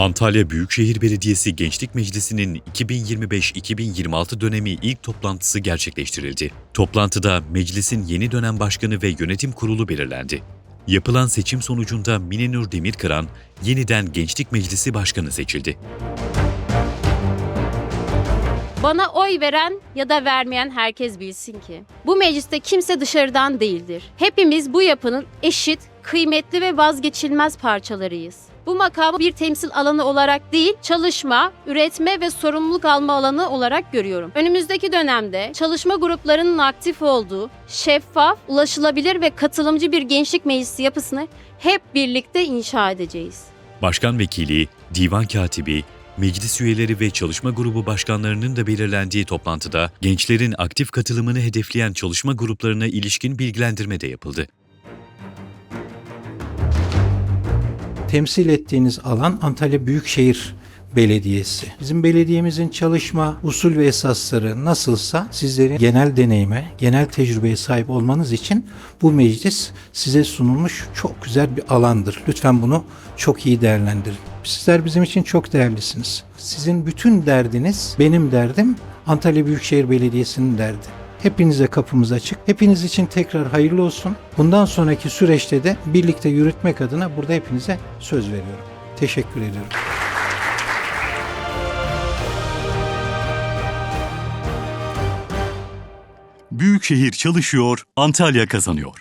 Antalya Büyükşehir Belediyesi Gençlik Meclisi'nin 2025-2026 dönemi ilk toplantısı gerçekleştirildi. Toplantıda meclisin yeni dönem başkanı ve yönetim kurulu belirlendi. Yapılan seçim sonucunda Minenur Demirkıran yeniden Gençlik Meclisi Başkanı seçildi. Bana oy veren ya da vermeyen herkes bilsin ki bu mecliste kimse dışarıdan değildir. Hepimiz bu yapının eşit, kıymetli ve vazgeçilmez parçalarıyız. Bu makamı bir temsil alanı olarak değil, çalışma, üretme ve sorumluluk alma alanı olarak görüyorum. Önümüzdeki dönemde çalışma gruplarının aktif olduğu, şeffaf, ulaşılabilir ve katılımcı bir gençlik meclisi yapısını hep birlikte inşa edeceğiz. Başkan vekili, divan katibi, meclis üyeleri ve çalışma grubu başkanlarının da belirlendiği toplantıda gençlerin aktif katılımını hedefleyen çalışma gruplarına ilişkin bilgilendirme de yapıldı. Temsil ettiğiniz alan Antalya Büyükşehir Belediyesi. Bizim belediyemizin çalışma usul ve esasları nasılsa sizlerin genel deneyime, genel tecrübeye sahip olmanız için bu meclis size sunulmuş çok güzel bir alandır. Lütfen bunu çok iyi değerlendirin. Sizler bizim için çok değerlisiniz. Sizin bütün derdiniz benim derdim, Antalya Büyükşehir Belediyesi'nin derdi. Hepinize kapımız açık. Hepiniz için tekrar hayırlı olsun. Bundan sonraki süreçte de birlikte yürütmek adına burada hepinize söz veriyorum. Teşekkür ediyorum. Büyükşehir çalışıyor, Antalya kazanıyor.